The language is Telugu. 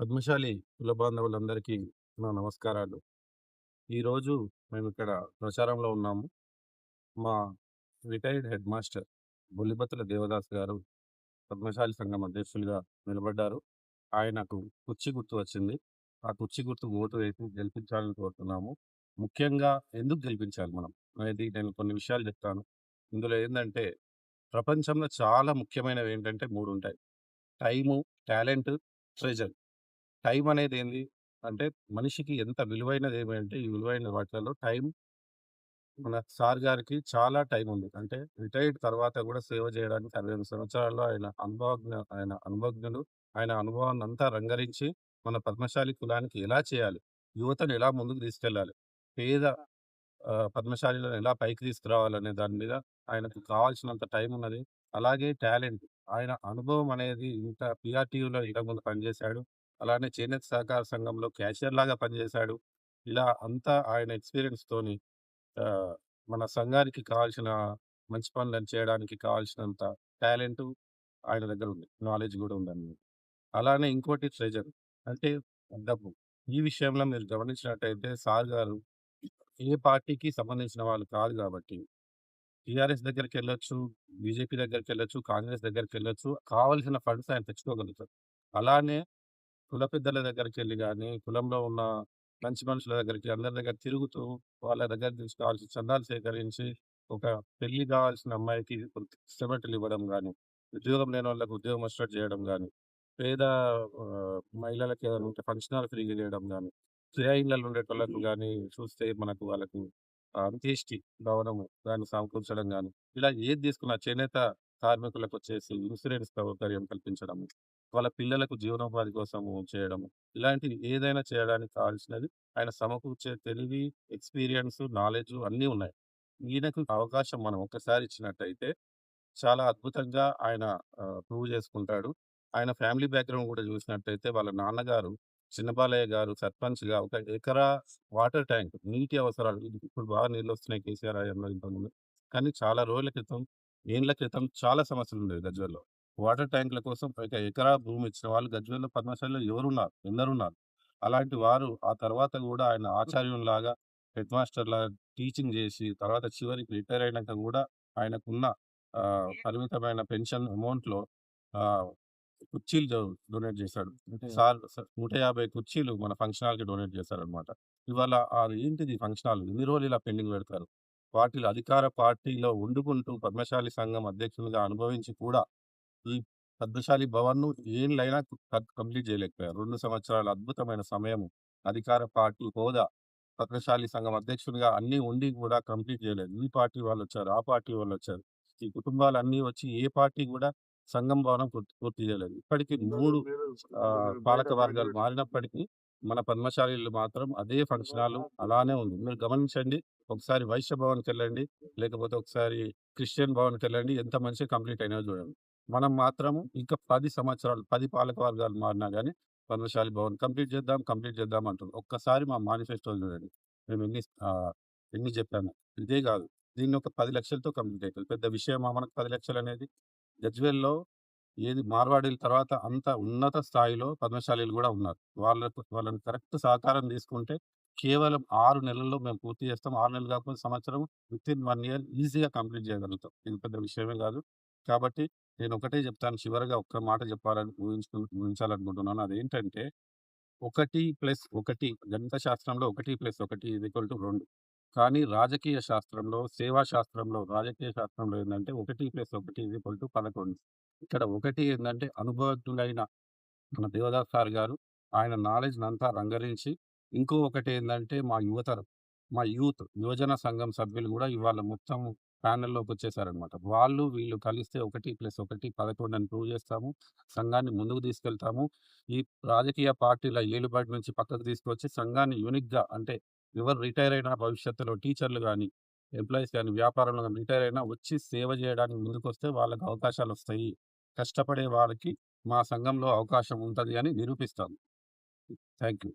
పద్మశాలి కుల బాంధవులందరికీ నా నమస్కారాలు. ఈరోజు మేము ఇక్కడ ప్రచారంలో ఉన్నాము. మా రిటైర్డ్ హెడ్ మాస్టర్ బొల్లిబత్తుల దేవదాస్ గారు పద్మశాలి సంఘం అధ్యక్షులుగా నిలబడ్డారు. ఆయనకు కుర్చీ గుర్తు వచ్చింది. ఆ కుర్చీ గుర్తు ఓటు వేసి గెలిపించాలని కోరుతున్నాము. ముఖ్యంగా ఎందుకు గెలిపించాలి మనం అనేది నేను కొన్ని విషయాలు చెప్తాను. ఇందులో ఏంటంటే ప్రపంచంలో చాలా ముఖ్యమైనవి ఏంటంటే మూడు ఉంటాయి. Time, talent, treasure. టైం అనేది ఏంది అంటే మనిషికి ఎంత విలువైనది ఏమంటే ఈ విలువైన వాటిలలో టైం మన సార్ గారికి చాలా టైం ఉంది. అంటే రిటైర్డ్ తర్వాత కూడా సేవ చేయడానికి 65 సంవత్సరాల్లో ఆయన అనుభవజ్ఞ ఆయన అనుభవజ్ఞులు. ఆయన అనుభవాన్నంతా రంగరించి మన పద్మశాలి కులానికి ఎలా చేయాలి? యువతను ఎలా ముందుకు తీసుకెళ్ళాలి? పేద ఆహ్, పద్మశాలీలను ఎలా పైకి తీసుకురావాలనే దాని మీద ఆయనకు కావాల్సినంత టైం ఉన్నది. అలాగే టాలెంట్. ఆయన అనుభవం అనేది ఇంత పీఆర్‌టీయూలో ఇంతకుముందు పనిచేశాడు. అలానే చేనేత సహకార సంఘంలో క్యాషియర్ లాగా పనిచేశాడు. ఇలా అంతా ఆయన ఎక్స్‌పీరియన్స్‌తోని మన సంఘానికి కావాల్సిన మంచి పనులను చేయడానికి కావాల్సినంత టాలెంటు ఆయన దగ్గర ఉంది. నాలెడ్జ్ కూడా ఉందన్నమాట. అలానే ఇంకోటి ట్రెజర్. అంటే డబ్బు. ఈ విషయంలో మీరు గమనించినట్టయితే సార్ గారు ఏ పార్టీకి సంబంధించిన వాళ్ళు కాదు కాబట్టి టీఆర్ఎస్ దగ్గరికి వెళ్ళొచ్చు బీజేపీ దగ్గరికి వెళ్ళొచ్చు కాంగ్రెస్ దగ్గరికి వెళ్ళొచ్చు కావాల్సిన ఫండ్స్ ఆయన తెచ్చుకోగలుగుతారు. అలానే కుల పెద్దల దగ్గరికి వెళ్ళి గాని, కులంలో ఉన్న మంచి మనుషుల దగ్గరికి అందరి దగ్గర తిరుగుతూ వాళ్ళ దగ్గర నుంచి కావాల్సిన చందాలు సేకరించి ఒక పెళ్ళి కావాల్సిన అమ్మాయికి ఇవ్వడం గాని, ఉద్యోగం లేనోళ్ళకి ఉద్యోగం వచ్చేటట్టు చేయడం గాని, పేద ఆహ్, మహిళలకి ఏదైనా ఉంటే ఫంక్షన్ హాల్ ఫ్రీగా చేయడం గాని, కిరాయి ఇళ్ళల్లో ఉండేటోళ్ళకి గాని చూస్తే మనకు వాళ్ళకు అంత్యేష్టి భవనము దాన్ని సమకూర్చడం గాని, ఇలా ఏది తీసుకున్నా చేనేత కార్మికులకు వచ్చేసి ఇన్సూరెన్స్ సౌకర్యం కల్పించడం, వాళ్ళ పిల్లలకు జీవనోపాధి కోసము చేయడము, ఇలాంటివి ఏదైనా చేయడానికి కావాల్సినది ఆయన సమకూర్చే తెలివి, ఎక్స్‌పీరియన్స్, నాలెడ్జ్ అన్నీ ఉన్నాయి. ఈయనకు అవకాశం మనం ఒక్కసారి ఇచ్చినట్టయితే చాలా అద్భుతంగా ఆయన ప్రూవ్ చేసుకుంటాడు. ఆయన ఫ్యామిలీ బ్యాక్‌గ్రౌండ్ కూడా చూసినట్టయితే వాళ్ళ నాన్నగారు చిన్నబాలయ్య గారు సర్పంచ్‌గా ఒక ఎకరా వాటర్ ట్యాంక్ నీటి అవసరాలు ఇప్పుడు బాగా నీళ్ళు వస్తున్నాయి కేసీఆర్ ఇంతకుముందు. కానీ చాలా రోజుల క్రితం, ఏండ్ల క్రితం చాలా సమస్యలుండేవి గజ్వేల్‌లో. వాటర్ ట్యాంక్‌ల కోసం ఒక ఎకరా భూమి ఇచ్చిన వాళ్ళు గజ్వేల్‌లో పద్మశాలిలో ఎవరున్నారు? ఎందరున్నారు? అలాంటి వారు ఆ తర్వాత గూడా ఆయన ఆచార్యునిలాగా, హెడ్ మాస్టర్‌లాగా టీచింగ్ జేసి తర్వాత చివరికి రిటైర్ అయినంక గూడా ఆయనకున్న పరిమితమైన పెన్షన్ అమౌంట్‌లో కుర్చీలు డొనేట్ జేశాడు. సార్ స 150 కుర్చీలు మన ఫంక్షన్ హాల్‌కి డొనేట్ చేశారనమాట. ఇవాళ ఏంటిది ఫంక్షన్ హాల్ ఎన్ని రోజులు ఇలా పెండింగ్ పెడతారు? పార్టీలో అధికార పార్టీలో వండుకుంటూ పద్మశాలి సంఘం అధ్యక్షునిగా అనుభవించి కూడా ఈ పద్మశాలి భవన్‌ను కం కంప్లీట్ చేయలేకపోయారు. 2 సంవత్సరాల అద్భుతమైన సమయము. అధికార పార్టీ హోదా, పద్మశాలి సంఘం అధ్యక్షునిగా అన్నీ ఉండి కూడా కంప్లీట్ చేయలేదు. ఈ పార్టీ వాళ్ళొచ్చారు, ఆ పార్టీ వాళ్ళొచ్చారు. ఈ కుటుంబాలన్నీ వచ్చి ఏ పార్టీ గూడా సంఘం భవనం పూర్తి చేయలేదు. ఇప్పటికి 3 ఆహ్, పాలక వర్గాలు మారినప్పటికీ మన పద్మశాలీలు మాత్రం అదే ఫంక్షన్ హాల్ అలానే ఉంది. మీరు గమనించండి. ఒకసారి వైశ్య భవన్‌కెళ్ళండి. లేకపోతే ఒకసారి క్రిస్టియన్ భవన్‌కెళ్ళండి. ఎంత మంచిగా కంప్లీట్ అయినా చూడండి. మనం మాత్రము ఇంకా పది సంవత్సరాలు పది పాలక వర్గాలు మారినా కానీ పద్మశాలి భవన్ కంప్లీట్ చేద్దాం, కంప్లీట్ చేద్దాం అంటున్నాం. ఒక్కసారి మా మేనిఫెస్టో చూడండి. మేము ఎన్ని ఎన్ని చెప్పాము ఇదే కాదు. దీన్ని ఒక పది లక్షలతో కంప్లీట్ అవుతుంది పెద్ద విషయమా మనకు పది లక్షలు అనేది గజ్వేల్‌లో ఏది మార్వాడీల తర్వాత అంత ఉన్నత స్థాయిలో పద్మశాలీలు కూడా ఉన్నారు. వాళ్ళకు వాళ్ళని కరెక్ట్ సహకారం తీసుకుంటే కేవలం ఆరు నెలల్లో మేము పూర్తి చేస్తాం. ఆరు నెలలు కాకపోతే సంవత్సరం విత్ ఇన్ వన్ ఇయర్ ఈజీగా కంప్లీట్ చేయగలుగుతాం. ఇది పెద్ద విషయమే కాదు. కాబట్టి నేను ఒకటే చెప్తాను. చివరగా ఒక్క మాట చెప్పాలని ఊహించుకు ఊహించాలనుకుంటున్నాను. అదేంటంటే 1+1 గణిత శాస్త్రంలో 1+1 2 కానీ రాజకీయ శాస్త్రంలో, సేవా శాస్త్రంలో, రాజకీయ శాస్త్రంలో ఏంటంటే ఒకటి ప్లస్ ఒకటి ఈక్వల్ టు పదకొండు ఇక్కడ ఒకటి ఏంటంటే అనుభవజ్ఞులైన మన దేవదాస్ సార్ గారు ఆయన నాలెడ్జ్‌నంతా రంగరించి ఇంకో ఏంటంటే మా యువతరం, మా యూత్ యువజన సంఘం సభ్యులు గూడా ఇవాళ మొత్తం ప్యానెల్‌లోకొచ్చేసారనమాట. వాళ్ళు వీళ్ళు కలిస్తే 1+1 11 అని ప్రూవ్ చేస్తాము. సంఘాన్ని ముందుకు తీసుకెళ్తాము. ఈ రాజకీయ పార్టీల ఏలుబడి నుంచి పక్కకు తీసుకొచ్చి సంఘాన్ని యూనిక్‌గా అంటే ఎవరు రిటైర్ అయినా భవిష్యత్తులో టీచర్లు గాని, ఎంప్లాయీస్ గాని, వ్యాపారంలో గాని రిటైర్ అయినా వచ్చి సేవ చేయడానికి ముందుకొస్తే వాళ్ళకి అవకాశాలొస్తాయి. కష్టపడే వారికి మా సంఘంలో అవకాశం ఉంటది అని నిరూపిస్తాము థాంక్ యూ.